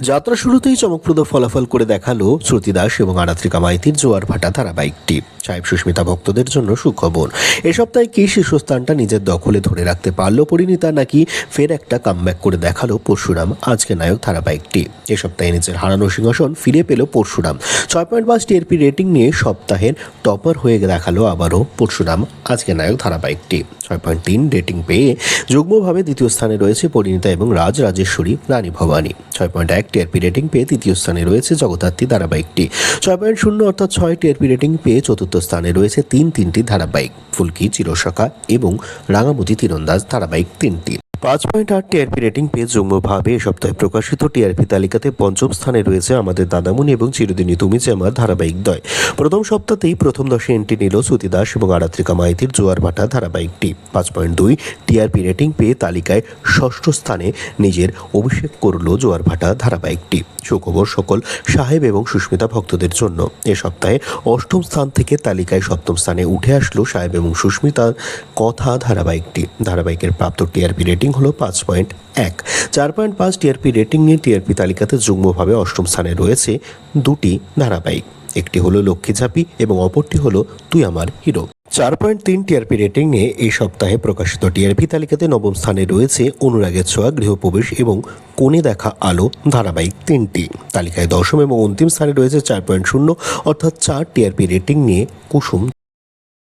যাত্রা শুরুতেই চমকপ্রদ ফলাফল করে দেখাল শ্রুতি দাস এবং আরাত্রিকা মাইতির জোয়ার ভাটা ধারাবাহিকটি। সাহেব সুস্মিতা ভক্তদের জন্য সুখবর। এ সপ্তাহে কি শীর্ষস্থানটা নিজের দখলে ধরে রাখতে পারল পরিণীতা নাকি ফের একটা কামব্যাক করে দেখাল পরশুরাম, আজকে নায়ক ধারাবাহিকটি। এ সপ্তাহে নিজের হারানো সিংহাসন ফিরে পেল পরশুরাম। ছয় পয়েন্ট পাঁচ টিআরপি রেটিং নিয়ে সপ্তাহের টপার হয়ে দেখাল আবারও পরশুরাম, আজকে নায়ক ধারাবাহিকটি। ছয় পয়েন্ট তিন রেটিং পেয়ে যুগ্মভাবে দ্বিতীয় স্থানে রয়েছে পরিণীতা এবং রাজ রাজেশ্বরী, রানী ভবানী। ছয় পয়েন্ট এক টিআরপি রেটিং পেয়ে তৃতীয় স্থানে রয়েছে জগদ্ধাত্রী ধারাবাহিকটি। ছয় পয়েন্ট শূন্য অর্থাৎ ছয় টিআরপি রেটিং পেয়ে চতুর্থ স্থানে রয়েছে তিন তিনটি ধারাবাহিক। ফুলকি, চিরসখা এবং রাঙামতি তীরন্দাজ ধারাবাহিক তিনটি। পাঁচ পয়েন্ট আট টিআরপি রেটিং পেয়ে যুগ্মভাবে এ সপ্তাহে প্রকাশিত টিআরপি তালিকাতে পঞ্চম স্থানে রয়েছে আমাদের দাদামুনি এবং চিরদিনই তুমি যে আমার ধারাবাহিক দয়। প্রথম সপ্তাহতেই প্রথম দশে এন্ট্রি নিল সুতি দাস এবং আরাত্রিকা মাইতির জোয়ার ভাটা ধারাবাহিকটি পাঁচ পয়েন্ট দুই টিআরপি রেটিং পেয়ে তালিকায় ষষ্ঠ স্থানে নিজের অভিষেক করল জোয়ার ভাটা ধারাবাহিকটি সুখবর সকল সাহেব এবং সুস্মিতা ভক্তদের জন্য। এ সপ্তাহে অষ্টম স্থান থেকে তালিকায় সপ্তম স্থানে উঠে আসলো সাহেব এবং সুস্মিতার কথা ধারাবাহিকটি ধারাবাহিকের প্রাপ্ত টিআরপি রেটিং হলো পাঁচ পয়েন্ট এক। চার পয়েন্ট পাঁচ টিআরপি রেটিং নিয়ে টিআরপি তালিকাতে যুগ্মভাবে অষ্টম স্থানে রয়েছে দুটি ধারাবাহিক। একটি হলো লক্ষ্মী ঝাঁপি এবং অপরটি হলো তুই আমার হিরো। চার পয়েন্ট তিন টিআরপি রেটিং নিয়ে এই সপ্তাহে প্রকাশিত টিআরপি তালিকাতে নবম স্থানে রয়েছে অনুরাগের ছোঁয়া, গৃহপ্রবেশ এবং কোণে দেখা আলো ধারাবাহিক তিনটি। তালিকায় দশম এবং অন্তিম স্থানে রয়েছে চার পয়েন্ট শূন্য, অর্থাৎ চার টিআরপি রেটিং নিয়ে কুসুম